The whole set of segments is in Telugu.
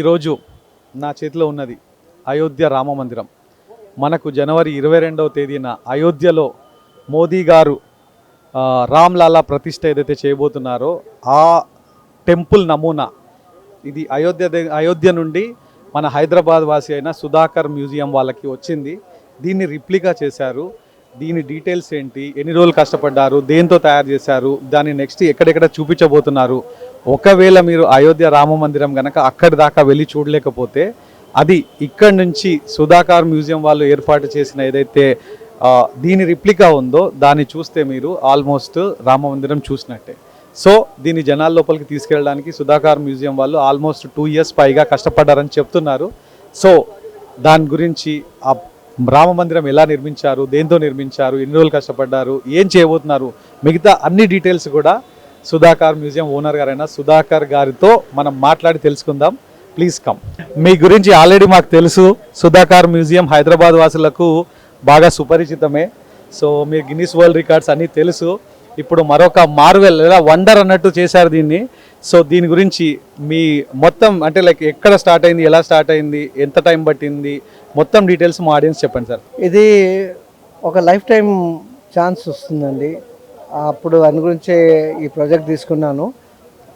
ఈరోజు నా చేతిలో ఉన్నది అయోధ్య రామ మందిరం. మనకు జనవరి ఇరవై రెండవ తేదీన అయోధ్యలో మోదీ గారు రామ్లాలా రామ్ లాలా ప్రతిష్ట ఏదైతే చేయబోతున్నారో ఆ టెంపుల్ నమూనా. ఇది అయోధ్య అయోధ్య నుండి మన హైదరాబాద్ వాసి అయిన సుధాకర్ మ్యూజియం వాళ్ళకి వచ్చింది. దీన్ని రిప్లికా చేశారు. దీని డీటెయిల్స్ ఏంటి? ఎన్ని రోజులు కష్టపడ్డారు? దేంతో తయారు చేశారు? దాన్ని నెక్స్ట్ ఎక్కడెక్కడ చూపించబోతున్నారు? ఒకవేళ మీరు అయోధ్య రామ మందిరం కనుక అక్కడి దాకా వెళ్ళి చూడలేకపోతే అది ఇక్కడ నుంచి సుధాకర్ మ్యూజియం వాళ్ళు ఏర్పాటు చేసిన ఏదైతే దీని రిప్లికా ఉందో దాన్ని చూస్తే మీరు ఆల్మోస్ట్ రామ మందిరం చూసినట్టే. సో దీన్ని జనాల లోపలికి తీసుకెళ్ళడానికి సుధాకర్ మ్యూజియం వాళ్ళు ఆల్మోస్ట్ టూ ఇయర్స్ పైగా కష్టపడ్డారని చెప్తున్నారు. సో దాని గురించి రామ మందిరం ఎలా నిర్మించారు దేంతో నిర్మించారు ఎన్ని రోజులు కష్టపడ్డారు ఏం చేయబోతున్నారు మిగతా అన్ని డీటెయిల్స్ కూడా సుధాకర్ మ్యూజియం ఓనర్ గారైన సుధాకర్ గారితో మనం మాట్లాడి తెలుసుకుందాం. Please come. మీ గురించి ఆల్రెడీ మాకు తెలుసు సుధాకర్ మ్యూజియం హైదరాబాద్ వాసులకు బాగా సుపరిచితమే. సో మీరు గిన్నిస్ వరల్డ్ రికార్డ్స్ అన్నీ తెలుసు. ఇప్పుడు మరొక మార్వెల్ లేదా వండర్ అన్నట్టు చేశారు దీన్ని. సో దీని గురించి మీ మొత్తం అంటే లైక్ ఎక్కడ స్టార్ట్ అయింది ఎలా స్టార్ట్ అయింది ఎంత టైం పట్టింది మొత్తం డీటెయిల్స్ మా ఆడియన్స్ చెప్పండి సార్ ఇది ఒక లైఫ్ టైం ఛాన్స్ వస్తుందండి. అప్పుడు దాని గురించే ఈ ప్రాజెక్ట్ తీసుకున్నాను.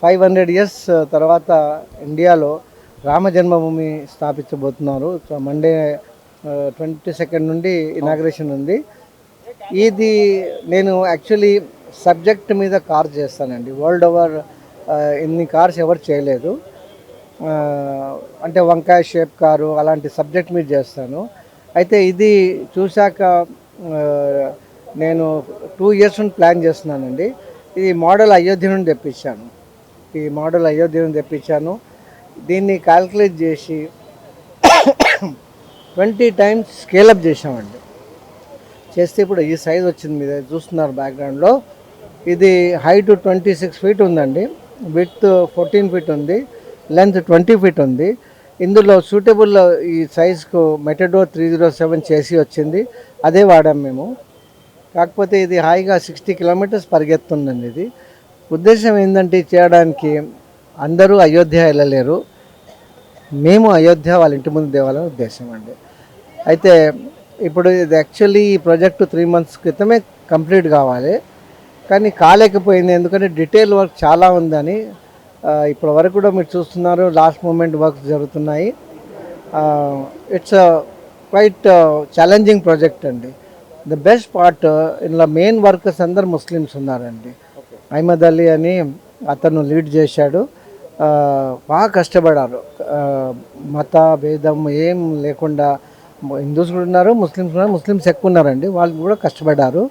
ఫైవ్ హండ్రెడ్ ఇయర్స్ తర్వాత ఇండియాలో రామ జన్మభూమి స్థాపించబోతున్నారు. మండే ట్వంటీ సెకండ్ నుండి ఇనాగ్రేషన్ ఉంది. ఇది నేను యాక్చువల్లీ సబ్జెక్ట్ మీద కార్ చేస్తానండి. వరల్డ్ ఓవర్ ఇన్ని కార్స్ ఎవరు చేయలేదు. అంటే వంకాయ షేప్ కారు అలాంటి సబ్జెక్ట్ మీద చేస్తాను. అయితే ఇది చూశాక నేను టూ ఇయర్స్ నుండి ప్లాన్ చేస్తున్నానండి. ఇది మోడల్ అయోధ్య నుండి తెప్పించాను. ఈ మోడల్ అయోధ్య నుండి తెప్పించాను. దీన్ని క్యాల్కులేట్ చేసి ట్వంటీ టైమ్స్ స్కేలప్ చేసామండి చేస్తే ఇప్పుడు ఈ సైజ్ వచ్చింది మీద చూస్తున్నారు బ్యాక్గ్రౌండ్లో. ఇది హైట్ ట్వంటీ సిక్స్ ఫీట్ ఉందండి. విత్ ఫోర్టీన్ ఫీట్ ఉంది లెంత్ ట్వంటీ ఫీట్ ఉంది. ఇందులో సూటబుల్ ఈ సైజ్కు మెటడో త్రీ జీరో సెవెన్ చేసి వచ్చింది. అదే వాడాం మేము. కాకపోతే ఇది హాయిగా సిక్స్టీ కిలోమీటర్స్ పరిగెత్తుందండి ఇది. ఉద్దేశం ఏంటంటే ఇది చేయడానికి అందరూ అయోధ్య వెళ్ళలేరు. మేము అయోధ్య వాళ్ళ ఇంటి ముందు దేవాలని ఉద్దేశం అండి. అయితే ఇప్పుడు ఇది యాక్చువల్లీ ఈ ప్రాజెక్టు త్రీ మంత్స్ క్రితమే కంప్లీట్ కావాలి. కానీ కాలేకపోయింది. ఎందుకంటే డీటెయిల్ వర్క్ చాలా ఉందని ఇప్పటి వరకు కూడా మీరు చూస్తున్నారు. లాస్ట్ మూమెంట్ వర్క్స్ జరుగుతున్నాయి. ఇట్స్ క్వైట్ ఛాలెంజింగ్ ప్రాజెక్ట్ అండి. ద బెస్ట్ పార్ట్ ఇందులో మెయిన్ వర్కర్స్ అందరు ముస్లిమ్స్ ఉన్నారండి. అహ్మద్ అలీ అని అతను లీడ్ చేశాడు. బాగా కష్టపడారు. మత భేదం ఏం లేకుండా హిందూస్ కూడా ఉన్నారు ముస్లిమ్స్ ఉన్నారు ముస్లిమ్స్ ఎక్కువ ఉన్నారండి. వాళ్ళు కూడా కష్టపడ్డారు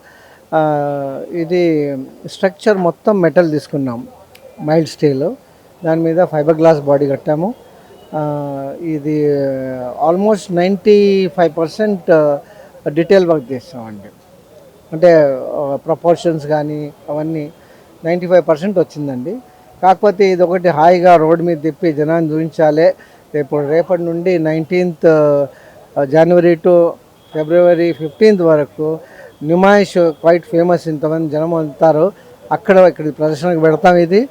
ఇది స్ట్రక్చర్ మొత్తం మెటల్ తీసుకున్నాం. Mild steel. దాని మీద ఫైబర్ గ్లాస్ బాడీ కట్టాము. ఇది almost ninety five percent detail work చేస్తామండి. అంటే ప్రపోర్షన్స్ కానీ అవన్నీ నైంటీ ఫైవ్ పర్సెంట్ వచ్చిందండి. కాకపోతే ఇది ఒకటి హాయిగా రోడ్డు మీద తిప్పి జనాన్ని చూపించాలి. రేపు రేపటి నుండి nineteenth January to February fifteenth వరకు నిమాయిష్ క్వైట్ ఫేమస్ ఇంతమంది జనం వెళ్తారు అక్కడ ఇక్కడ ప్రదర్శనకు పెడతాం ఇది.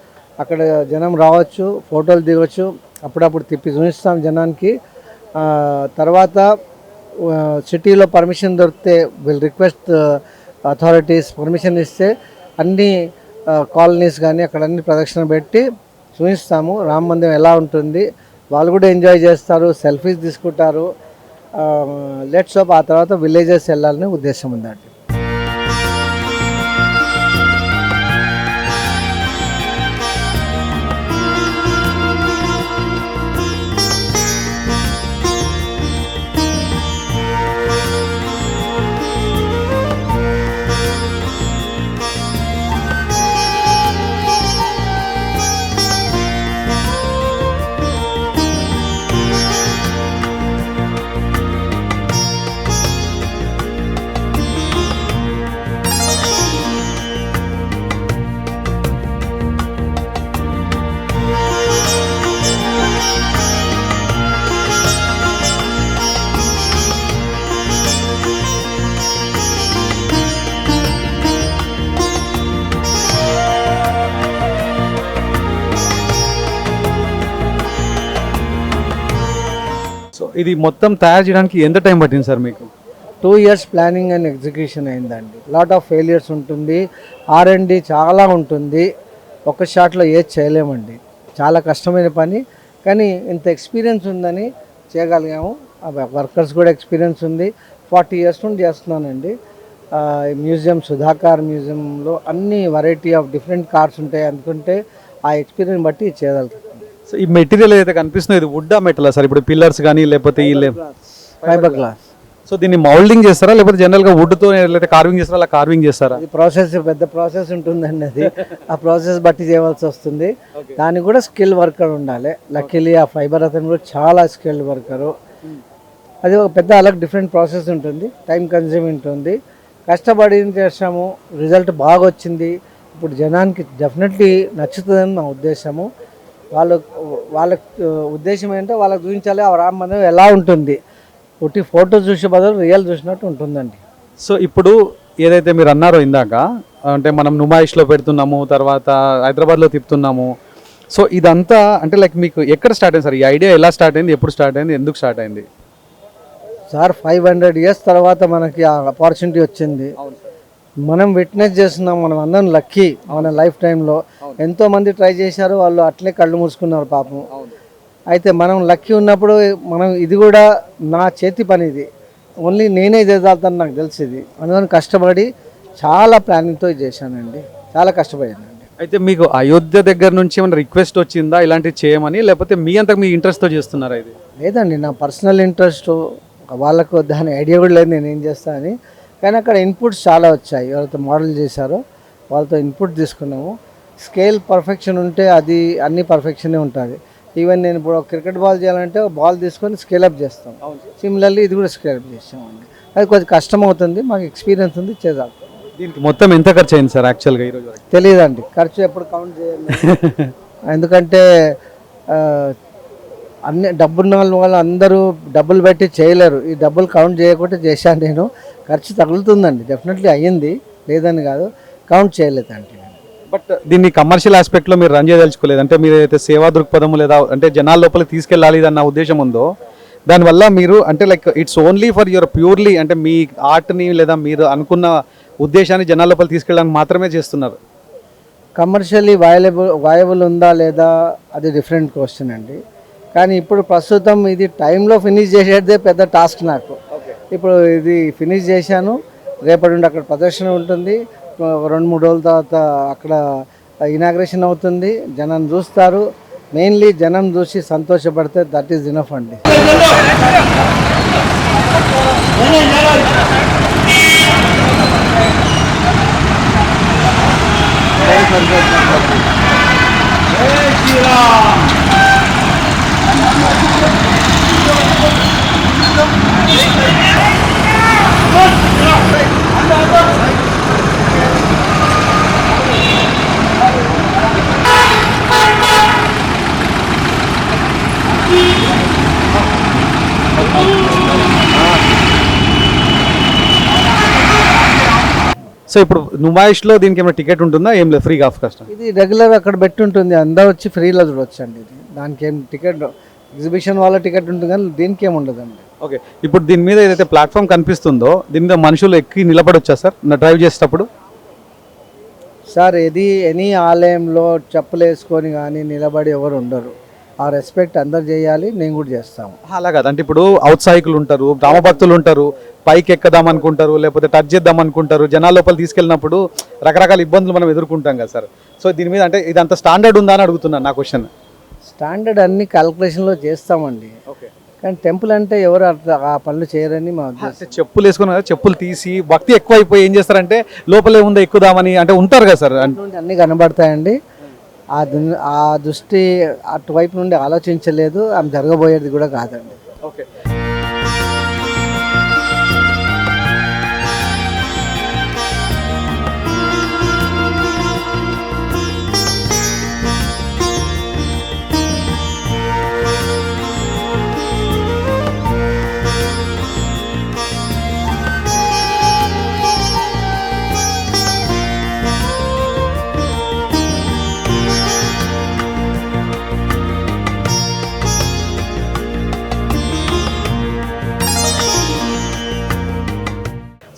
అక్కడ జనం రావచ్చు ఫోటోలు దిగవచ్చు అప్పుడప్పుడు తిప్పి చూపిస్తాం జనానికి. తర్వాత సిటీలో పర్మిషన్ దొరికితే విల్ రిక్వెస్ట్ అథారిటీస్ పర్మిషన్ ఇస్తే అన్ని కాలనీస్ కానీ అక్కడ అన్ని ప్రదక్షిణ పెట్టి చూపిస్తాము. రామ మందిరం ఎలా ఉంటుంది? వాళ్ళు కూడా ఎంజాయ్ చేస్తారు సెల్ఫీస్ తీసుకుంటారు. లెట్స్ ఆఫ్ ఆ తర్వాత విలేజెస్ వెళ్ళాలని ఉద్దేశం ఉందండి. ఇది మొత్తం తయారు చేయడానికి ఎంత టైం పట్టింది సార్ మీకు? Two years planning and execution అయిందండి. లాట్ ఆఫ్ ఫెయిలియర్స్ ఉంటుంది. ఆర్ అండ్ డి చాలా ఉంటుంది. ఒక షాట్లో ఏది చేయలేమండి. చాలా కష్టమైన పని. కానీ ఇంత ఎక్స్పీరియన్స్ ఉందని చేయగలిగాము. వర్కర్స్ కూడా ఎక్స్పీరియన్స్ ఉంది. ఫార్టీ ఇయర్స్ నుండి చేస్తున్నానండి. మ్యూజియం సుధాకర్ మ్యూజియంలో అన్ని వెరైటీ ఆఫ్ డిఫరెంట్ కార్స్ ఉంటాయి. అనుకుంటే ఆ ఎక్స్పీరియన్స్ బట్టి చేయగలుగుతాం సో ఈ మెటీరియల్ ఏదైతే కనిపిస్తుందో ఇది వుడ్డా మెటలా సార్ ఇప్పుడు పిల్లర్స్ కానీ లేకపోతే ఈ ఫైబర్ గ్లాస్ సో దీన్ని మౌల్డింగ్ చేస్తారా? లేకపోతే జనరల్గా వుడ్తో లేకపోతే కార్వింగ్ చేస్తారా? అలా కార్వింగ్ చేస్తారా? ప్రాసెస్ పెద్ద ప్రాసెస్ ఉంటుందండి అది. ఆ ప్రాసెస్ బట్టి చేయవలసి వస్తుంది. దానికి కూడా స్కిల్ వర్కర్ ఉండాలి. లక్కీలీ ఆ ఫైబర్ అతను కూడా చాలా స్కిల్డ్ వర్కరు అది ఒక పెద్ద అలాగ డిఫరెంట్ ప్రాసెస్ ఉంటుంది. టైం కన్జ్యూమ్ ఉంటుంది. కష్టపడి చేసాము రిజల్ట్ బాగా వచ్చింది. ఇప్పుడు జనానికి డెఫినెట్లీ నచ్చుతుందని నా ఉద్దేశము. వాళ్ళ వాళ్ళ ఉద్దేశం ఏంటంటే వాళ్ళకి చూపించాలి. ఆ రామ మందిరం ఎలా ఉంటుంది? ఒకటి ఫోటో చూసే బదులు రియల్ చూసినట్టు ఉంటుందండి. సో ఇప్పుడు ఏదైతే మీరు అన్నారో ఇందాక అంటే మనం నుమాయిష్లో పెడుతున్నాము తర్వాత హైదరాబాద్లో తిప్పుతున్నాము. సో ఇదంతా అంటే లైక్ మీకు ఎక్కడ స్టార్ట్ అయింది సార్? ఈ ఐడియా ఎలా స్టార్ట్ అయింది? ఎప్పుడు స్టార్ట్ అయింది? ఎందుకు స్టార్ట్ అయింది? సార్ ఫైవ్ హండ్రెడ్ ఇయర్స్ తర్వాత మనకి ఆ ఆపర్చునిటీ వచ్చింది. మనం విట్నెస్ చేస్తున్నాం మనం అందరం లక్కీ మన లైఫ్ టైంలో. ఎంతో మంది ట్రై చేశారు వాళ్ళు అట్లే కళ్ళు మూసుకున్నారు పాపం. అయితే మనం లక్కీ ఉన్నప్పుడు మనం ఇది కూడా నా చేతి పని ఇది. ఓన్లీ నేనే చేద్దాను నాకు తెలిసింది. అందుకని కష్టపడి చాలా ప్లానింగ్తో చేశానండి. చాలా కష్టపడానండి. అయితే మీకు అయోధ్య దగ్గర నుంచి ఏమైనా రిక్వెస్ట్ వచ్చిందా? ఇలాంటివి చేయమని? లేకపోతే మీ అంతకు మీ ఇంట్రెస్ట్తో చేస్తున్నారా ఇది? లేదండి నా పర్సనల్ ఇంట్రెస్ట్ వాళ్ళకు దాని ఐడియా కూడా లేదు నేను ఏం చేస్తా అని. కానీ అక్కడ ఇన్పుట్స్ చాలా వచ్చాయి. ఎవరైతే మోడల్ చేశారో. వాళ్ళతో ఇన్పుట్ తీసుకున్నాము. స్కేల్ పర్ఫెక్షన్ ఉంటే అది అన్ని పర్ఫెక్షనే ఉంటుంది. ఈవెన్ నేను ఇప్పుడు క్రికెట్ బాల్ చేయాలంటే బాల్ తీసుకొని స్కేల్ అప్ చేస్తాం. సిమిలర్లీ ఇది కూడా స్కేల్ అప్ చేస్తామండి అది కొంచెం కష్టం అవుతుంది మాకు ఎక్స్పీరియన్స్ ఉంది. చేద్దాం. దీనికి మొత్తం ఎంత ఖర్చు అయింది సార్ యాక్చువల్గా ఈరోజు తెలియదండి. ఖర్చు ఎప్పుడు కౌంట్ చేయాలి? ఎందుకంటే అన్ని డబ్బున్న వాళ్ళు వాళ్ళు అందరూ డబ్బులు పెట్టి చేయలేరు. ఈ డబ్బులు కౌంట్ చేయకుండా చేశాను నేను. ఖర్చు తగులుతుందండి. డెఫినెట్లీ అయ్యింది. లేదని కాదు. కౌంట్ చేయలేదండి బట్ దీన్ని కమర్షియల్ ఆస్పెక్ట్లో మీరు రన్ చేయదలుచుకోలేదు. అంటే మీరు ఏదైతే సేవా దృక్పథం లేదా అంటే జనాల లోపలికి తీసుకెళ్ళాలి అన్న ఉద్దేశం ఉందో దానివల్ల మీరు అంటే like it's only for your purely అంటే మీ ఆర్ట్ని లేదా మీరు అనుకున్న ఉద్దేశాన్ని జనాల లోపల తీసుకెళ్ళడానికి మాత్రమే చేస్తున్నారు. కమర్షియల్లీ వయలబుల్ వయబుల్ ఉందా లేదా అది డిఫరెంట్ క్వశ్చన్ అండి. కానీ ఇప్పుడు ప్రస్తుతం ఇది టైంలో ఫినిష్ చేసేదే పెద్ద టాస్క్ నాకు. ఇప్పుడు ఇది ఫినిష్ చేశాను. రేపటి నుండి అక్కడ ప్రదర్శన ఉంటుంది. రెండు మూడు రోజుల తర్వాత అక్కడ ఇనాగ్రేషన్ అవుతుంది. జనం చూస్తారు. మెయిన్లీ జనం చూసి సంతోషపడితే దట్ ఈస్ ఇనఫ్ అండి. సో ఇప్పుడు నుమాయిష్లో దీనికి ఏమైనా టికెట్ ఉంటుందా? ఏం లేదు ఫ్రీగా ఆఫ్ కష్టం ఇది రెగ్యులర్ అక్కడ పెట్టి ఉంటుంది. అందరూ వచ్చి ఫ్రీలో చూడొచ్చు అండి ఇది. దానికి ఏం టికెట్ ఎగ్జిబిషన్ వాళ్ళ టికెట్ ఉంటుంది కానీ దీనికి ఏమి ఉండదండి. ఓకే. ఇప్పుడు దీని మీద ఏదైతే ప్లాట్ఫామ్ కనిపిస్తుందో దీని మీద మనుషులు ఎక్కి నిలబడొచ్చా సార్? నా డ్రైవ్ చేసేటప్పుడు? సార్ ఇది ఎనీ ఆలయంలో చెప్పులు వేసుకొని కానీ నిలబడి ఎవరు ఉండరు. ఆ రెస్పెక్ట్ అందరు చేయాలి నేను కూడా చేస్తాము. అలా కాదు అంటే ఇప్పుడు ఔత్సాహికులు ఉంటారు రామభక్తులు ఉంటారు పైకి ఎక్కదాం అనుకుంటారు లేకపోతే టచ్ చేద్దాం అనుకుంటారు జనాల లోపల తీసుకెళ్ళినప్పుడు రకరకాల ఇబ్బందులు మనం ఎదుర్కొంటాం కదా సార్. సో దీని మీద అంటే ఇది అంత స్టాండర్డ్ ఉందా అని అడుగుతున్నాను నా క్వశ్చన్ స్టాండర్డ్ అన్ని క్యాల్కులేషన్లో చేస్తామండి. ఓకే. కానీ టెంపుల్ అంటే ఎవరు ఆ పనులు చేయరని మా చెప్పులు వేసుకుని కదా చెప్పులు తీసి భక్తి ఎక్కువ అయిపోయి ఏం చేస్తారంటే లోపలే ఉందా ఎక్కుదామని అంటే ఉంటారు కదా సార్. అన్నీ కనబడతాయండి. ఆ దు- ఆ దృష్టి అటువైపు నుండి ఆలోచించలేదు ఆమె జరగబోయేది కూడా కాదండి. ఓకే.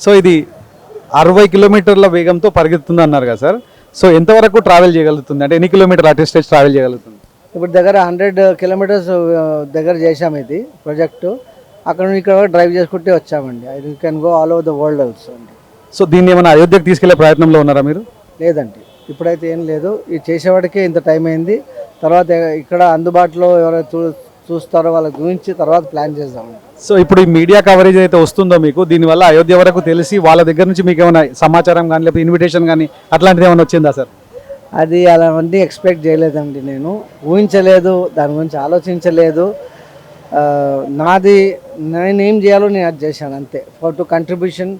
సో ఇది అరవై కిలోమీటర్ల వేగంతో పరిగెత్తుంది అన్నారు కదా సార్. సో ఎంతవరకు ట్రావెల్ చేయగలుగుతుంది? అంటే ఎన్ని కిలోమీటర్ అటు స్టేజ్ ట్రావెల్ చేయగలుగుతుంది? ఇప్పుడు దగ్గర హండ్రెడ్ కిలోమీటర్స్ దగ్గర చేసాం ఇది ప్రాజెక్టు అక్కడ నుంచి ఇక్కడ డ్రైవ్ చేసుకుంటే వచ్చామండి. I can go all over the world also అండి సో దీన్ని ఏమైనా అయోధ్యకు తీసుకెళ్ళే ప్రయత్నంలో ఉన్నారా మీరు? లేదండి. ఇప్పుడైతే ఏం లేదు. ఇది చేసేవాడికే ఇంత టైం అయింది. తర్వాత ఇక్కడ అందుబాటులో ఎవరైతే చూ చూస్తారో వాళ్ళ గురించి తర్వాత ప్లాన్ చేద్దామండి సో ఇప్పుడు ఈ మీడియా కవరేజ్ అయితే వస్తుందో మీకు? దీనివల్ల అయోధ్య వరకు తెలిసి వాళ్ళ దగ్గర నుంచి మీకు ఏమైనా సమాచారం కానీ లేకపోతే ఇన్విటేషన్ కానీ అట్లాంటిది ఏమైనా వచ్చిందా సార్? అది అలాంటి ఎక్స్పెక్ట్ చేయలేదండి నేను. ఊహించలేదు దాని గురించి ఆలోచించలేదు. నాది నేను చేయాలో నేను అది చేశాను అంతే. ఫర్ టు కంట్రిబ్యూషన్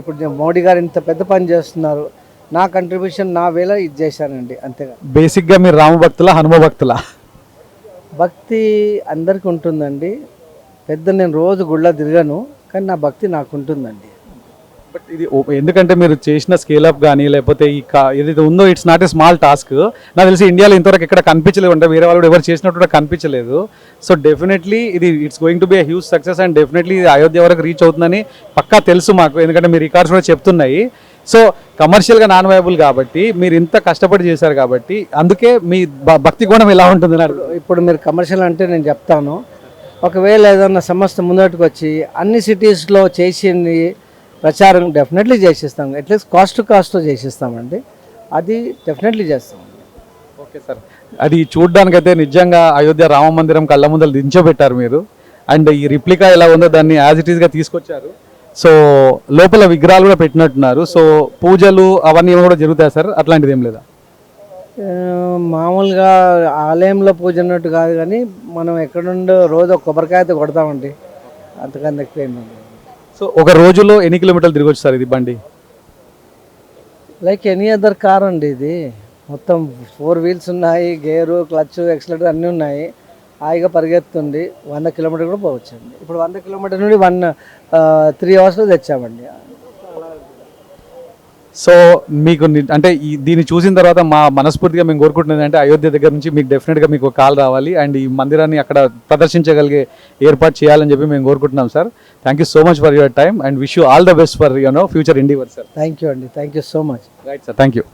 ఇప్పుడు నేను మోడీ గారు ఇంత పెద్ద పని చేస్తున్నారు. నా కంట్రిబ్యూషన్ నా వేళ ఇది చేశానండి అంతేగా. బేసిక్గా మీరు రామ భక్తుల హనుమ భక్తుల భక్తి అందరికీ ఉంటుందండి. పెద్ద నేను రోజు గుళ్ళ తిరగను కానీ నా భక్తి నాకు ఉంటుందండి. బట్ ఇది ఓ- ఎందుకంటే మీరు చేసిన స్కేల్ అప్ కానీ లేకపోతే ఈ ఏదైతే ఉందో it's not a small task నాకు తెలిసి ఇండియాలో ఇంతవరకు ఎక్కడ కనిపించలేదు అంటే వేరే వాళ్ళు కూడా ఎవరు చేసినట్టు కూడా కనిపించలేదు. సో డెఫినెట్లీ ఇది it's going to be huge success and definitely ఇది అయోధ్య వరకు రీచ్ అవుతుందని పక్కా తెలుసు మాకు ఎందుకంటే మీ రికార్డ్స్ కూడా చెప్తున్నాయి. సో కమర్షియల్గా నాన్ వైబుల్ కాబట్టి మీరు ఇంత కష్టపడి చేశారు కాబట్టి అందుకే మీ భక్తి కోణం ఎలా ఉంటుంది ఇప్పుడు మీరు కమర్షియల్ అంటే నేను చెప్తాను. ఒకవేళ ఏదన్నా సంస్థ ముందటికి వచ్చి అన్ని సిటీస్లో చేసింది ప్రచారం డెఫినెట్లీ చేసిస్తాం. అట్లీస్ట్ కాస్ట్ కాస్ట్ చేసిస్తామండి. అది డెఫినెట్లీ చేస్తాం. Okay sir. అది చూడ్డానికైతే నిజంగా అయోధ్య రామ మందిరం కళ్ళ ముందర దించోబెట్టారు మీరు. అండ్ ఈ రిప్లికా ఎలా ఉందో దాన్ని యాజ్ ఇట్ ఈస్గా తీసుకొచ్చారు. సో లోపల విగ్రహాలు కూడా పెట్టినట్టున్నారు. సో పూజలు అవన్నీ కూడా జరుగుతాయి సార్? అట్లాంటిది ఏం లేదా? మామూలుగా ఆలయంలో పూజ అన్నట్టు కాదు కానీ మనం ఎక్కడుండో రోజు ఒక కొబ్బరికాయ అయితే కొడతామండి. అంతకన్నా ఎక్కువ ఏమి ఉండదు. సో ఒక రోజులో ఎన్ని కిలోమీటర్లు తిరగొచ్చు సార్ ఇది బండి? లైక్ ఎనీ అదర్ కార్ అండి ఇది. మొత్తం ఫోర్ వీల్స్ ఉన్నాయి గేరు క్లచ్ ఎక్సలేటర్ అన్నీ ఉన్నాయి. హాయిగా పరిగెత్తుంది. వంద కిలోమీటర్ కూడా పోవచ్చండి. ఇప్పుడు వంద కిలోమీటర్ నుండి వన్ త్రీ అవర్స్లో తెచ్చామండి. సో మీకు అంటే ఈ దీన్ని చూసిన తర్వాత మా మనస్ఫూర్తిగా మేము కోరుకుంటున్నది అంటే అయోధ్య దగ్గర నుంచి మీకు డెఫినెట్గా మీకు కాల్ రావాలి. అండ్ ఈ మందిరాన్ని అక్కడ ప్రదర్శించగలిగే ఏర్పాటు చేయాలని చెప్పి మేము కోరుకుంటున్నాం sir. Thank you so much for your time and wish you all the best for your no future endeavour sir thank you అండి. Thank you so much right sir thank you